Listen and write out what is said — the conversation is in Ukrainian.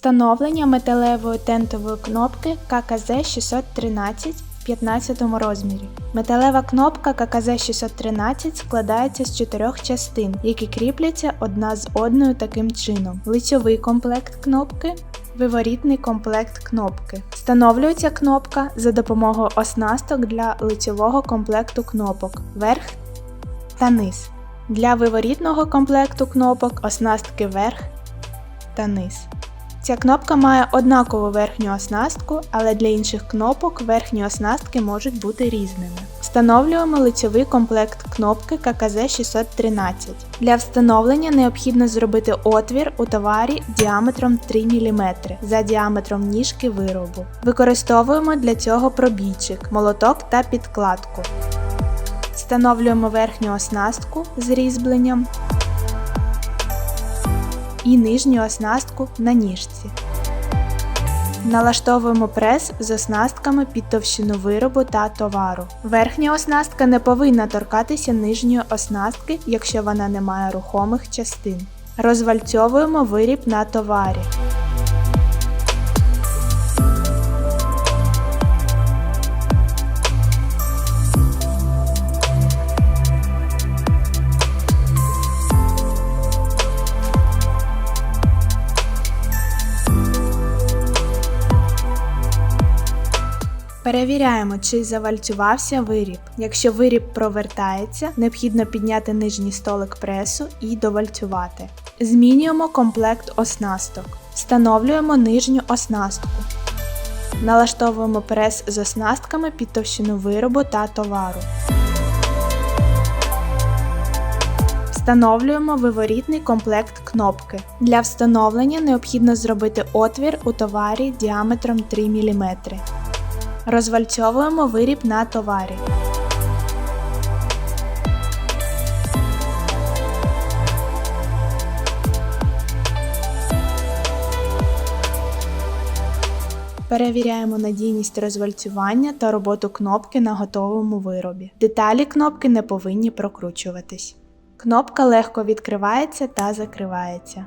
Встановлення металевої тентової кнопки ККЗ 613 в 15 розмірі. Металева кнопка ККЗ 613 складається з чотирьох частин, які кріпляться одна з одною таким чином: лицьовий комплект кнопки, виворітний комплект кнопки. Встановлюється кнопка за допомогою оснасток для лицьового комплекту кнопок верх та низ. Для виворітного комплекту кнопок оснастки верх та низ. Ця кнопка має однакову верхню оснастку, але для інших кнопок верхні оснастки можуть бути різними. Встановлюємо лицьовий комплект кнопки ККЗ 613. Для встановлення необхідно зробити отвір у товарі діаметром 3 мм за діаметром ніжки виробу. Використовуємо для цього пробійчик, молоток та підкладку. Встановлюємо верхню оснастку з різьбленням і нижню оснастку на ніжці. Налаштовуємо прес з оснастками під товщину виробу та товару. Верхня оснастка не повинна торкатися нижньої оснастки, якщо вона не має рухомих частин. Розвальцьовуємо виріб на товарі. Перевіряємо, чи завальцювався виріб. Якщо виріб провертається, необхідно підняти нижній столик пресу і довальцювати. Змінюємо комплект оснасток. Встановлюємо нижню оснастку. Налаштовуємо прес з оснастками під товщину виробу та товару. Встановлюємо виворітний комплект кнопки. Для встановлення необхідно зробити отвір у товарі діаметром 3 мм. Розвальцьовуємо виріб на товарі. Перевіряємо надійність розвальцювання та роботу кнопки на готовому виробі. Деталі кнопки не повинні прокручуватись. Кнопка легко відкривається та закривається.